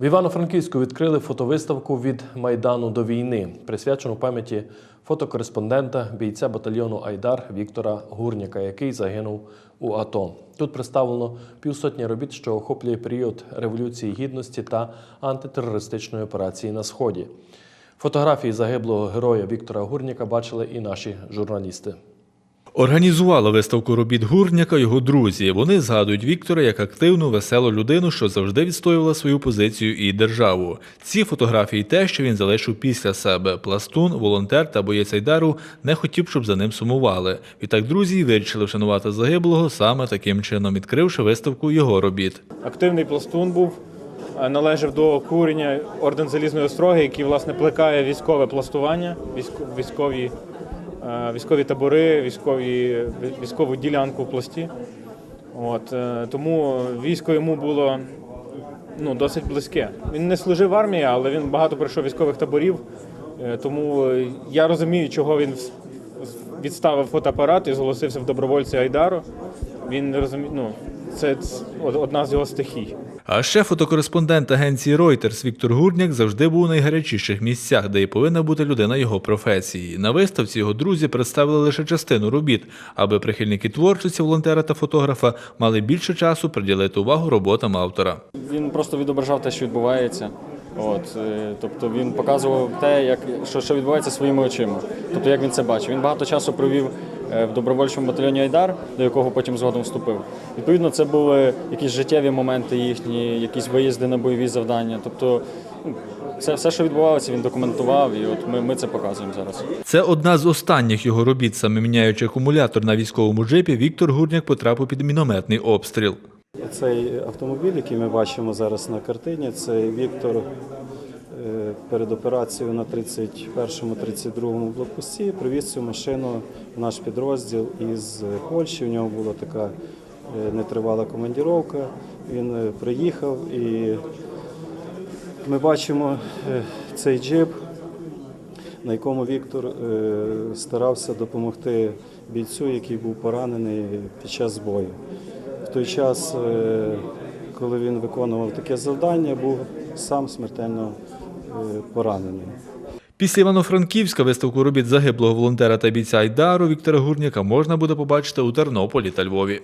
В Івано-Франківську відкрили фотовиставку від Майдану до війни, присвячену пам'яті фотокореспондента, бійця батальйону Айдар Віктора Гурняка, який загинув у АТО. Тут представлено півсотні робіт, що охоплює період Революції Гідності та антитерористичної операції на Сході. Фотографії загиблого героя Віктора Гурняка бачили і наші журналісти. Організували виставку робіт Гурняка його друзі. Вони згадують Віктора як активну, веселу людину, що завжди відстоювала свою позицію і державу. Ці фотографії те, що він залишив після себе. Пластун, волонтер та боєць Айдару не хотів, щоб за ним сумували. Відтак друзі вирішили вшанувати загиблого саме таким чином, відкривши виставку його робіт. Активний пластун був, е, належав до курення орден залізної остроги, який власне плекає військове пластування, військо- військові, військові табори, військові, військову ділянку в пласті. От, е, тому військо йому було ну, досить близьке. Він не служив в армії, але він багато пройшов військових таборів. Е, Тому я розумію, чого він відставив фотоапарат і зголосився в добровольці Айдару. Він розуміє, ну, це од- одна з його стихій. А ще фотокореспондент агенції Reuters Віктор Гурняк завжди був у найгарячіших місцях, де і повинна бути людина його професії. На виставці його друзі представили лише частину робіт, аби прихильники творчості волонтера та фотографа мали більше часу приділити увагу роботам автора. Він просто відображав те, що відбувається. От, е, тобто він показував те, як, що, що відбувається своїми очима. Тобто, як він це бачив. Він багато часу провів в добровольчому батальйоні Айдар, до якого потім згодом вступив. Відповідно, це були якісь життєві моменти їхні, якісь виїзди на бойові завдання. Тобто, ну, це все, що відбувалося, він документував, і от ми, ми це показуємо зараз. Це одна з останніх його робіт, саме міняючи акумулятор на військовому джипі, Віктор Гурняк потрапив під мінометний обстріл. Цей автомобіль, який ми бачимо зараз на картині, це Віктор е, перед операцією на 31-32 блокпості привіз цю машину в наш підрозділ із Польщі. У нього була така е, нетривала командіровка. Він е, приїхав і ми бачимо е, цей джип, на якому Віктор е, старався допомогти бійцю, який був поранений під час бою. В той час, е, коли він виконував таке завдання, був сам смертельно е, поранений. Після Івано-Франківська виставку робіт загиблого волонтера та бійця Айдару Віктора Гурняка можна буде побачити у Тернополі та Львові.